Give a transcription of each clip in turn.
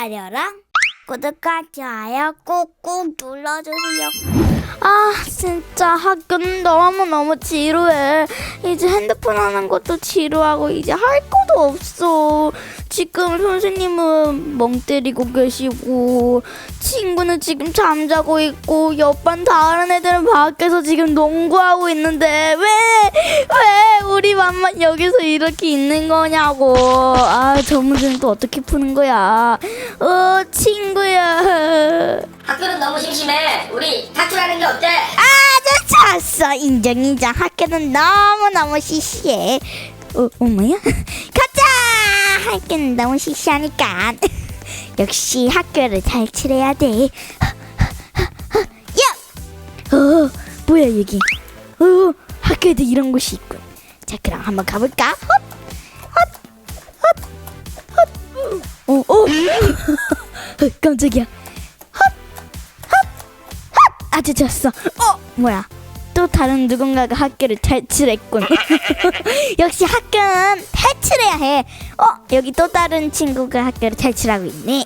기다려랑 구독과 좋아요 꾹꾹 눌러주세요. 아 진짜 학교는 너무너무 지루해. 이제 핸드폰 하는 것도 지루하고 이제 할 것도 없어. 지금 선생님은 멍 때리고 계시고 친구는 지금 잠자고 있고 옆반 다른 애들은 밖에서 지금 농구하고 있는데 왜 왜 우리 반만 여기서 이렇게 있는 거냐고. 아 저 문제는 또 어떻게 푸는 거야? 어 친구야. 학교는 너무 심심해. 우리 탈출하는 게 어때? 아주 좋았어 인정 인정 학교는 너무너무 시시해 어, 어머야? 가자 학교는 너무 시시하니까 역시 학교를 탈출해야 돼 야! 어 뭐야 여기 어 학교에도 이런 곳이 있군 자 그럼 한번 가볼까? 깜짝이야 아주 좋았어. 어, 뭐야? 또 다른 누군가가 학교를 탈출했군. 역시 학교는 탈출해야 해. 어, 여기 또 다른 친구가 학교를 탈출하고 있네.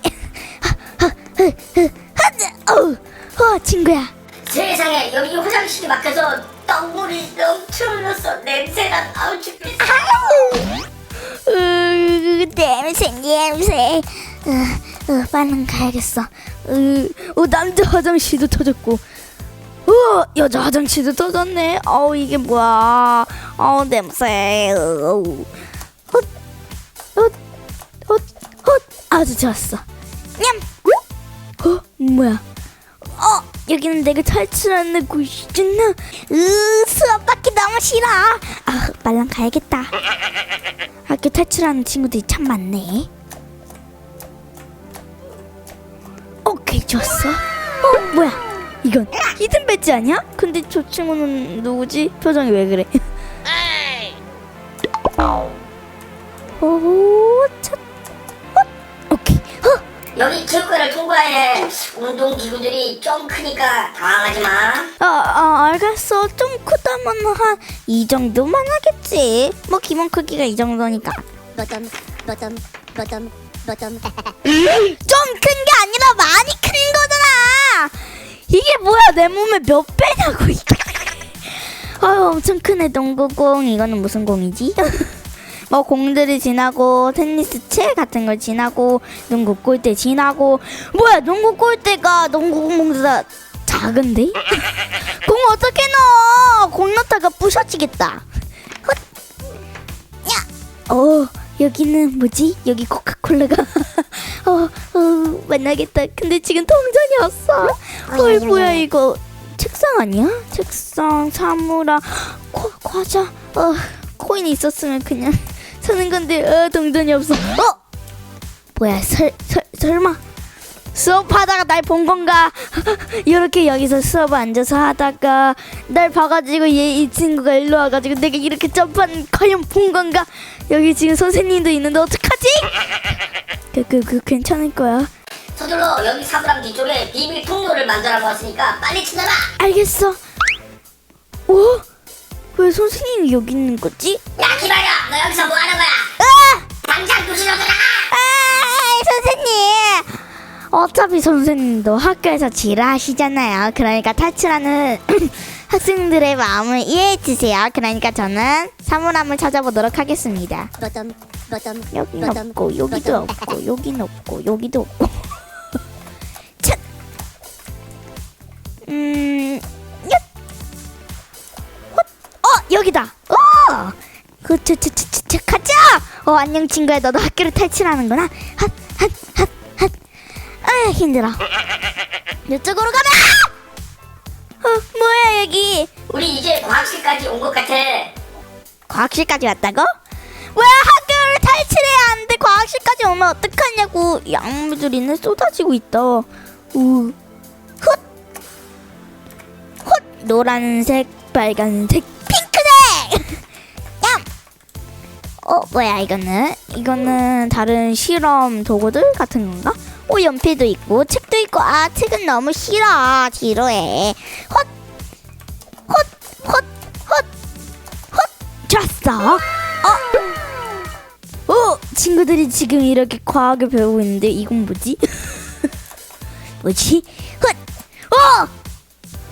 어, 어, 친구야. 세상에 여기 화장실이 막혀서 똥물이 넘쳐 흘렀어. 냄새가 아우 죽겠어. 으, 냄새, 냄새. 으, 으, 빨리 가야겠어. 으, 어, 남자 화장실도 터졌고. 어, 여자 화장실도 터졌네. 어우, 이게 뭐야. 어우, 냄새. 어우. 헛, 헛, 헛, 헛. 아주 좋았어. 냠! 어, 뭐야. 어, 여기는 내가 탈출하는 곳이잖아. 으, 수업 받기 너무 싫어. 아, 빨랑 가야겠다. 학교 탈출하는 친구들이 참 많네. 좋았어. 어 뭐야? 이건 히든 배지 아니야? 근데 저 친구는 누구지? 표정이 왜 그래? 오, 첫, 어, 오케이. 어, 여기 체육관을 통과해야 해. 운동 기구들이 좀 크니까 당황하지 마. 아, 아 알겠어. 좀 크다면 한 이 정도만 하겠지. 뭐 기본 크기가 이 정도니까. 좀 내 몸에 몇 배냐고. 아유 엄청 크네 농구공. 이거는 무슨 공이지? 뭐 공들이 지나고 테니스 채 같은 걸 지나고 농구 골대 지나고 뭐야 농구 골대가 농구 공보다 작은데? 공 어떻게 넣어? 공 넣다가 부셔지겠다. 헛. 야. 어 여기는 뭐지? 여기 코카콜라가 어, 어 만나겠다. 근데 지금 통 전이 없어. 헐 뭐야 이거 책상 아니야? 책상 사무라 과, 과자 어 코인이 있었으면 그냥 사는 건데 어 동전이 없어. 어 뭐야 설, 설 설마 수업하다가 날 본 건가? 이렇게 여기서 수업 앉아서 하다가 날 봐가지고 얘 이 친구가 일로 와가지고 내가 이렇게 점프한 과연 본 건가? 여기 지금 선생님도 있는데 어떡하지? 그, 그, 그 괜찮을 거야. 서둘러 여기 사물함 뒤쪽에 비밀 통로를 만들어 보았으니까 빨리 찾아라. 알겠어. 어? 왜 선생님이 여기 있는 거지? 야 기다려. 너 여기서 뭐 하는 거야? 아! 당장 교실로 들어가. 아, 선생님. 어차피 선생님도 학교에서 지랄하시잖아요. 그러니까 탈출하는 학생들의 마음을 이해해 주세요. 그러니까 저는 사물함을 찾아보도록 하겠습니다. 여긴 없고 여기도. 없고 여긴 없고 여기도 없고. 음. 얏. 헛. 어 여기다. 어. 그저저저저 가자. 어 안녕 친구야 너도 학교를 탈출하는구나. 핫 핫 핫 핫. 아 힘들어. 이쪽으로 가라. 어 뭐야 여기. 우리 이제 과학실까지 온 것 같아. 과학실까지 왔다고? 왜 학교를 탈출해야 하는데 과학실까지 오면 어떡하냐고 약물들이는 쏟아지고 있다 우 훗! 훗! 노란색 빨간색 핑크색 얌! 어 뭐야 이거는 이거는 다른 실험 도구들 같은 건가? 오 연필도 있고 책도 있고 아 책은 너무 싫어 지루해 헛! 헛! 헛! 헛! 헛! 좋았어 어? 오 어, 친구들이 지금 이렇게 과학을 배우고 있는데 이건 뭐지? 뭐지? 헛! 어!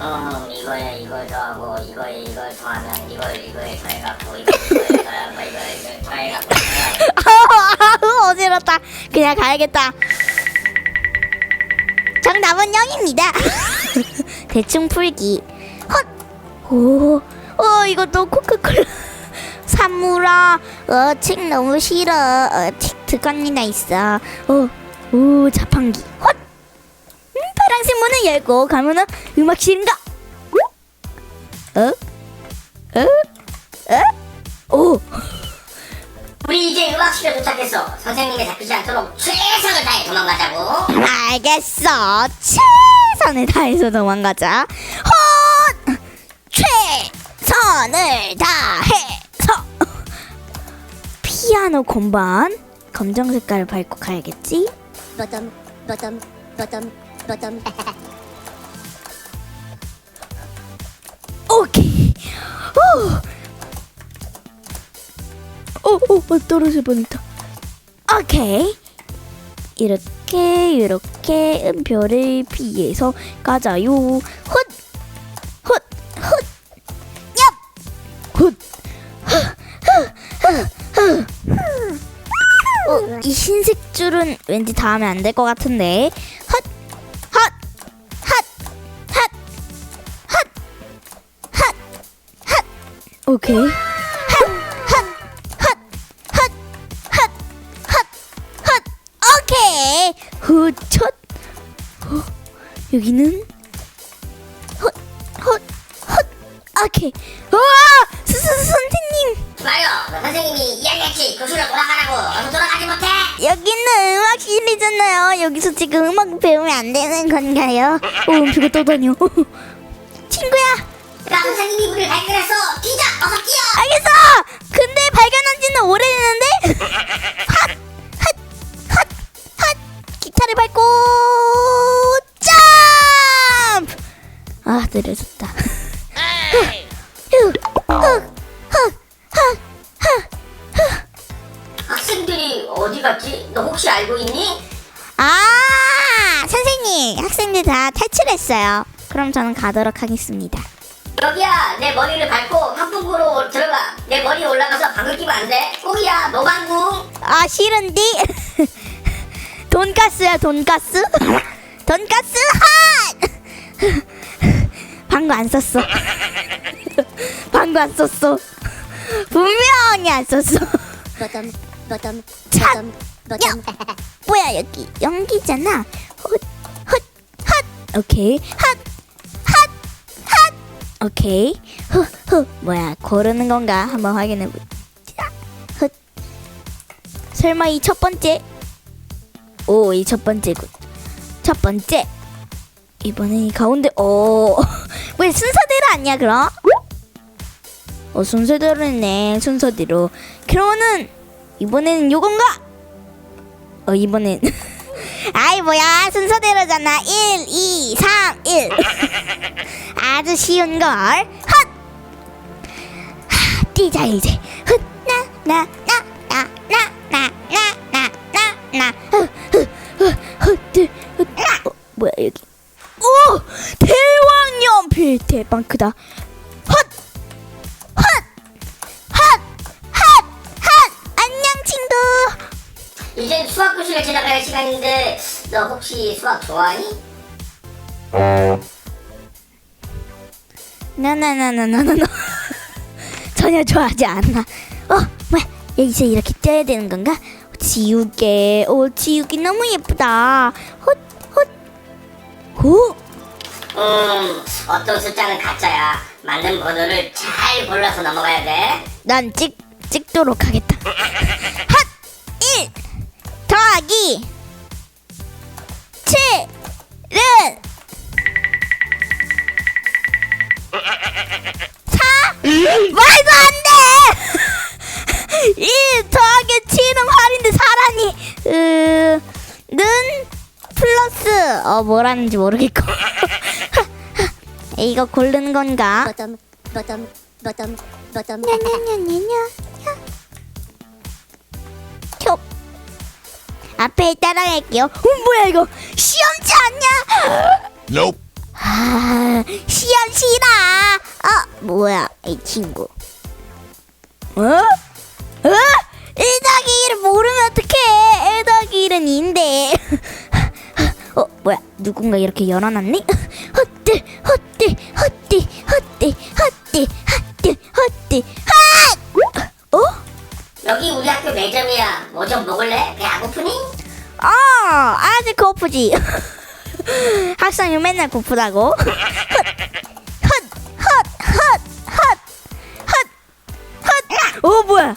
어 이거에 이걸 더하고 이거에 이걸 더하면 이걸 이거에 더해갖고 이걸 이거에 더하고 이걸 이걸 더해갖고 아우 어지럽다. 그냥 가야겠다. 정답은 0입니다. 대충 풀기. 헛. 오. 어 이것도 코카콜라. 사무라. 어, 책 너무 싫어. 어, 책 두권이나 있어. 어. 오, 자판기. 헛. 음, 파란색 문을 열고 가면은 음악실인가? 어? 어? 어? 오. 우리 이제 음악실에 도착했어 선생님이 잡히지 않도록 최선을 다해 도망가자고 알겠어. 최선을 다해서 도망가자. 헛! 최선을 다해서. 피아노 건반. 검정 색깔을 밟고 가야겠지? bottom, bottom, bottom, 오케이. 오. 오, 오, 오, 떨어질 뻔했다. 오케이. 이렇게, 이렇게 음표를 피해서 가자요. 훗! 훗! 훗! 얍! 훗! 어, 이 흰색 줄은 왠지 다 하면 안될 것 같은데. 오케이. 오케이. 후첫. 어, 여기는 헛! 헛! 헛! 오케이. 와! 스, 스, 선생님. 너 선생님이 이야기했지 교실로 돌아가라고 어서 돌아가지 못해 여기는 음악실이잖아요. 여기서 지금 음악 배우면 안 되는 건가요? 오, 음표가 떠다녀. 친구야, 나 선생님이 우리를 발견했어 뒤져 어서 뛰어 알겠어. 근데 발견한 지는 오래됐는데. 핫, 핫, 핫, 핫. 기타를 밟고 점프. 아, 느려졌다. 학생들이 어디 갔지? 너 혹시 알고 있니? 아, 선생님, 학생들 다 탈출했어요. 그럼 저는 가도록 하겠습니다. 여기야 내 머리를 밟고 환풍구로 들어가 내 머리에 올라가서 방울 끼면 안돼 꼭이야 노방구 아, 싫은디? 돈가스야, 돈가스? 돈가스 핫! 방구 안 썼어. 방구 안 썼어. 분명히 안 썼어. bottom, 차- bottom, bottom, 뭐야, 여기 연기잖아. 헛, 헛, 헛. 오케이. 핫. 오케이. 흐, 흐. 뭐야, 고르는 건가? 한번 확인해 보자. 헛. 설마 이 첫 번째? 오, 이 첫 번째군. 첫 번째. 이번엔 이 가운데. 오. 왜 순서대로 아니야, 그럼? 어, 순서대로네. 순서대로. 그러면은 이번에는 요건가? 어 이번엔 아이 뭐야. 순서대로잖아. 1 2 3 1 아주 쉬운걸. 헛! 하, 뛰자 이제. 훗나나 나 나 나 나 나 나 나나흐흐흐흐흐흐 뭐야 여기. 오! 대왕 연필 대빵 크다. 이젠 수학 교실에 지나갈 시간인데 너 혹시 수학 좋아하니? 나나나나나나나 전혀 좋아하지 않아. 어 뭐야 여기서 이렇게 떼야 되는 건가? 지우개 오 지우개 너무 예쁘다. 헛 헛 오 음 어떤 숫자는 가짜야 맞는 번호를 잘 골라서 넘어가야 돼 난 찍, 찍도록 하겠다. 핫! 1 더하기 7은 4? 말도 안 돼! 1 더하기 7은 8인데 4라니. 으, 는 플러스, 어, 뭐라는지 모르겠고. 이거 고르는 건가? 냐냐냐냐냐. 앞에 따라갈게요. 어, 뭐야 이거 시험지 아니야? Nope. 아, 시험지라. 어, 뭐야 이 친구? 어? 어? 1더하기 1을 모르면 어떡해 1더하기 1은 2인데 어 뭐야 누군가 이렇게 열어놨니? 헛들 헛들 헛들 헛들 헛들 헛들 헛들 헛 어? 여기 우리 학교 매점이야. 뭐 좀 먹을래? 배 안 고프니? 아 아직 고프지 학생이 맨날 고프다고 헛헛헛 헛 헛 헛 헛 어 뭐야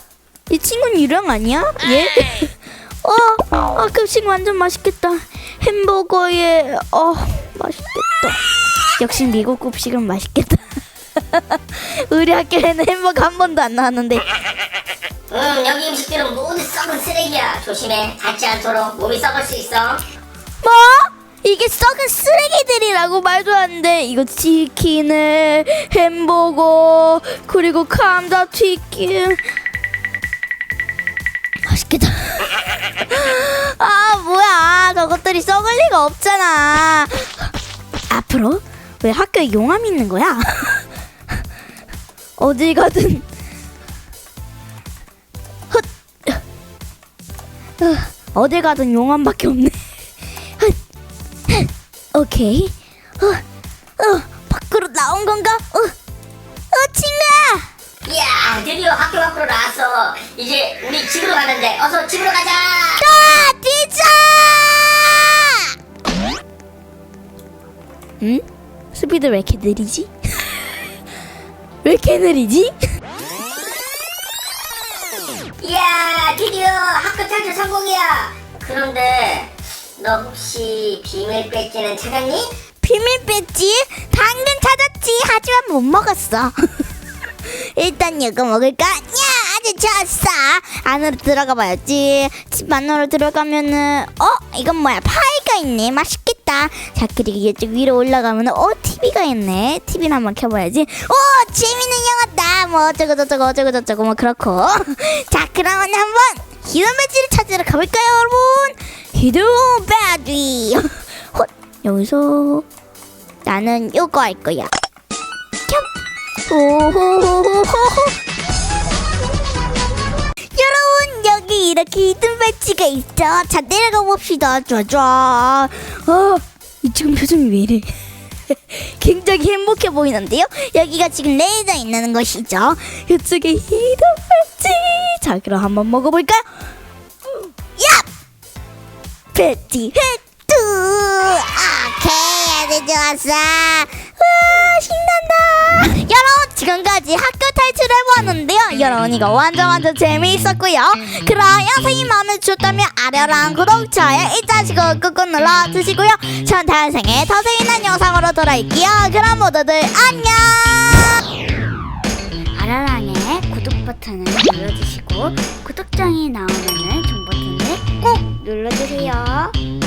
이 친구는 유령 아니야? 얘? 어 아까 친구 완전 맛있겠다 햄버거에 어 맛있겠다 역시 미국 급식은 맛있겠다 우리 학교에는 햄버거 한 번도 안 나왔는데 응, 여기 음식들은 모두 썩은 쓰레기야. 조심해. 닿지 않도록 몸이 썩을 수 있어. 뭐? 이게 썩은 쓰레기들이라고 말도 안 돼. 이거 치킨에 햄버거 그리고 감자 튀김 맛있겠다. 아 뭐야 저것들이 썩을 리가 없잖아. 앞으로 왜 학교에 용암이 있는 거야? 어딜 가든 어, 어딜 가든 용암밖에 없네. 헛. 오케이. 어, 어, 밖으로 나온 건가? 어, 어, 친구야! 이야, 드디어 학교 밖으로 나왔어. 이제 우리 집으로 가는데 어서 집으로 가자. 아, 뛰자! 응? 스피드 왜 이렇게 느리지? 왜 이렇게 느리지? 이야, 드디어 학교 탈출 성공이야. 그런데 너 혹시 비밀 배지는 찾았니? 비밀 배지? 당근 찾았지. 하지만 못 먹었어. 일단 이거 먹을까? 야, 아주 좋았어. 안으로 들어가 봐야지. 집 안으로 들어가면은 어, 이건 뭐야? 파이가 있네. 맛있겠다. 자, 그리고 이쪽 위로 올라가면은 어, TV가 있네. TV를 한번 켜봐야지. 오, 재밌는 영화다. 뭐 어쩌고 저쩌고 어쩌고 저쩌고 뭐 그렇고. 자, 그러면 한번 히든 배지를 찾으러 가볼까요, 여러분? 히든 배지. 헛, 여기서 나는 요거 할 거야. 캬. 오호호호호. 여러분 여기 이렇게 히든 배지가 있죠. 자 내려가 봅시다. 좌좌. 어, 이 지금 표정이 왜 이래? 굉장히 행복해 보이는데요. 여기가 지금 레이저 있는 곳이죠. 이쪽에 히든 배지. 자 그럼 한번 먹어볼까요? 야! 배지 획득! 오케이 아주 좋았어 와 신난다 지금까지 학교 탈출해 보았는데요. 여러분 이거 완전 완전 재미있었고요. 그럼 영상이 마음에 드셨다면 아래랑 구독, 좋아요 잊으시고 꾹꾹 눌러주시고요. 전 다음 생에 더 재미난 영상으로 돌아올게요. 그럼 모두들 안녕! 아라랑의 구독 버튼을 눌러주시고 구독장이 나오면은 종 버튼을 꼭 눌러주세요.